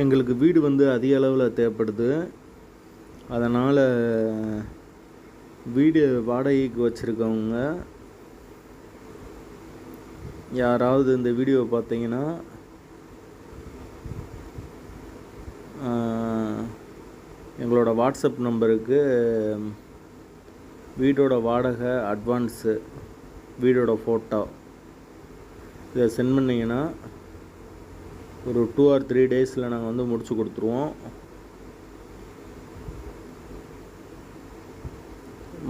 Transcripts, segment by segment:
எங்களுக்கு வீடு வந்து அதிக அளவில் தேவைப்படுது. அதனால் வீடு வாடகைக்கு வச்சுருக்கவங்க யாராவது இந்த வீடியோவை பார்த்தீங்கன்னா எங்களோட வாட்ஸ்அப் நம்பருக்கு வீடோட வாடகை அட்வான்ஸு வீடோட ஃபோட்டோ இதை சென்ட் பண்ணிங்கன்னா ஒரு டூ ஆர் த்ரீ டேஸில் நாங்கள் வந்து முடிச்சு கொடுத்துருவோம்.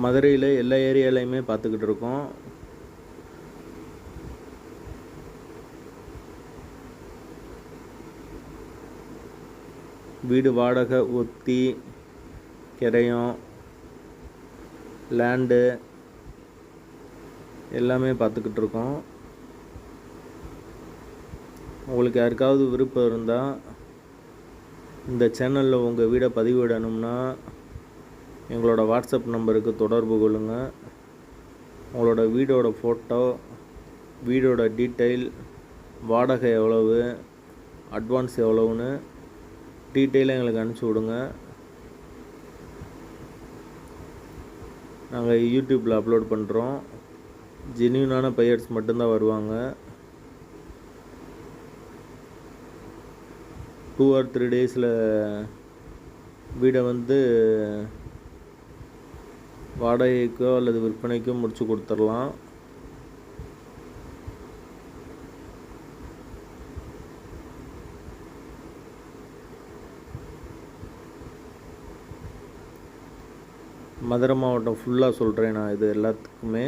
மதுரையில் எல்லா ஏரியாலையுமே பார்த்துக்கிட்டு இருக்கோம். வீடு வாடகை ஒத்தி கிரையம் லேண்டு எல்லாமே பார்த்துக்கிட்டு இருக்கோம். உங்களுக்கு யாருக்காவது விருப்பம் இருந்தால் இந்த சேனலில் உங்கள் வீடை பதிவிடணும்னா எங்களோட வாட்ஸ்அப் நம்பருக்கு தொடர்பு கொள்ளுங்கள் உங்களோட வீடோட ஃபோட்டோ வீடோட டீட்டெயில் வாடகை எவ்வளவு அட்வான்ஸ் எவ்வளவுன்னு டீட்டெயிலாக எங்களுக்கு அனுப்பிச்சி விடுங்க. நாங்கள் யூடியூப்பில் அப்லோட் பண்ணுறோம் ஜென்யூனான பையர்ஸ் மட்டும்தான் வருவாங்க. டூ ஆர் த்ரீ டேஸில் வீடை வந்து வாடகைக்கோ அல்லது விற்பனைக்கோ முடிச்சு கொடுத்துடலாம். மதுரை மாவட்டம் ஃபுல்லாக சொல்கிறேன் நான் இது எல்லாத்துக்குமே.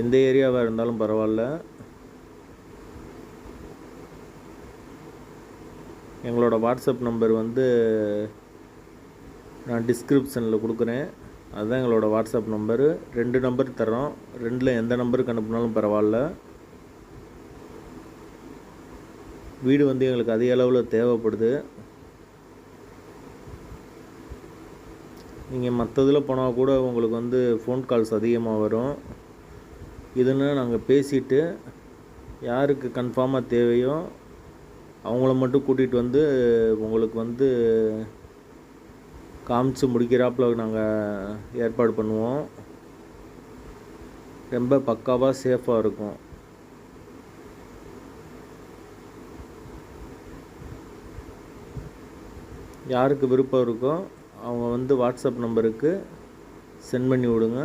எந்த ஏரியாவாக இருந்தாலும் பரவாயில்ல. எங்களோட வாட்ஸ்அப் நம்பர் வந்து நான் டிஸ்கிரிப்ஷனில் கொடுக்குறேன். அதுதான் எங்களோட வாட்ஸ்அப் நம்பரு. ரெண்டு நம்பர் தரோம் ரெண்டில் எந்த நம்பருக்கு அனுப்புனாலும் பரவாயில்ல. வீடு வந்து எங்களுக்கு அதிக அளவில் தேவைப்படுது. நீங்கள் மற்றதில் போனால் கூட உங்களுக்கு வந்து ஃபோன் கால்ஸ் அதிகமாக வரும். இதுன்னு நாங்கள் பேசிட்டு யாருக்கு கன்ஃபார்மாக தேவையோ அவங்கள மட்டும் கூட்டிகிட்டு வந்து உங்களுக்கு வந்து காமிச்சு முடிக்கிறாப்புல நாங்கள் ஏற்பாடு பண்ணுவோம். ரொம்ப பக்காவாக சேஃபாக இருக்கும். யாருக்கு விருப்பம் இருக்கோ அவங்க வந்து வாட்ஸ்அப் நம்பருக்கு சென்ட் பண்ணி விடுங்க.